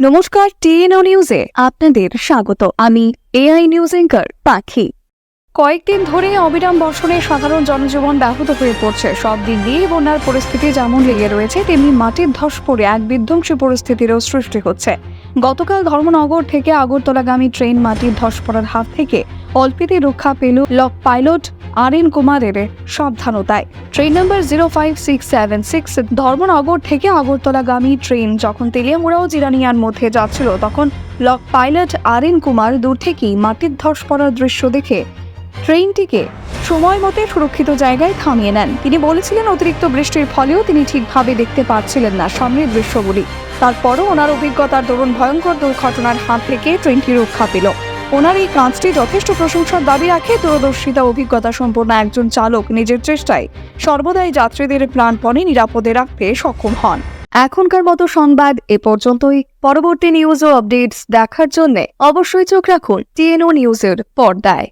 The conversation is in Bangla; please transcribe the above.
নমস্কার, টিএনও নিউজে আপনাদের স্বাগত। আমি এআই নিউজ এঙ্কার পাখি। কয়েকদিন ধরে অবিরাম বর্ষণে সাধারণ জনজীবন ব্যাহত হয়ে পড়ছে। সব দিক দিয়ে বন্যার পরিস্থিতি যেমন লেগে রয়েছে, তেমনি মাটির ধস পড়ে এক বিধ্বংসী পরিস্থিতিরও সৃষ্টি হচ্ছে। গতকাল ধর্মনগর থেকে আগরতলাগামী ট্রেন মাটির ধস পড়ার হাত থেকে অল্পেতে রক্ষা পেল লক পাইলট আর এন কুমারের সাবধানতায়। Train number zero five six seven six, Dharmanagar থেকে আগরতলাগামী ট্রেন যখন তেলিয়ামুড়া ও জিরানিয়ার মধ্যে যাচ্ছিল, তখন loco pilot R N Kumar দূর থেকেই মাটির ধস পড়ার দৃশ্য দেখে ট্রেনটিকে সময় মতে সুরক্ষিত জায়গায় থামিয়ে নেন। তিনি বলেছিলেন, অতিরিক্ত বৃষ্টির ফলেও তিনি ঠিকভাবে দেখতে পাচ্ছিলেন না। সামনের দৃশ্যগুলি তারপরও ওনার অভিজ্ঞতার দরুন ভয়ঙ্কর দুর্ঘটনার হাত থেকে ট্রেনটি রক্ষা পেল। ওনার এই কাজটি যথেষ্ট প্রশংসার দাবি রাখে দূরদর্শিতা অভিজ্ঞতা সম্পন্ন একজন চালক নিজের চেষ্টায় সর্বদাই যাত্রীদের প্রাণপণে নিরাপদে রাখতে সক্ষম হন। এখনকার মতো সংবাদ এ পর্যন্তই। পরবর্তী নিউজ ও আপডেটস দেখার জন্য অবশ্যই চোখ রাখুন টিএনও নিউজের পর্দায়।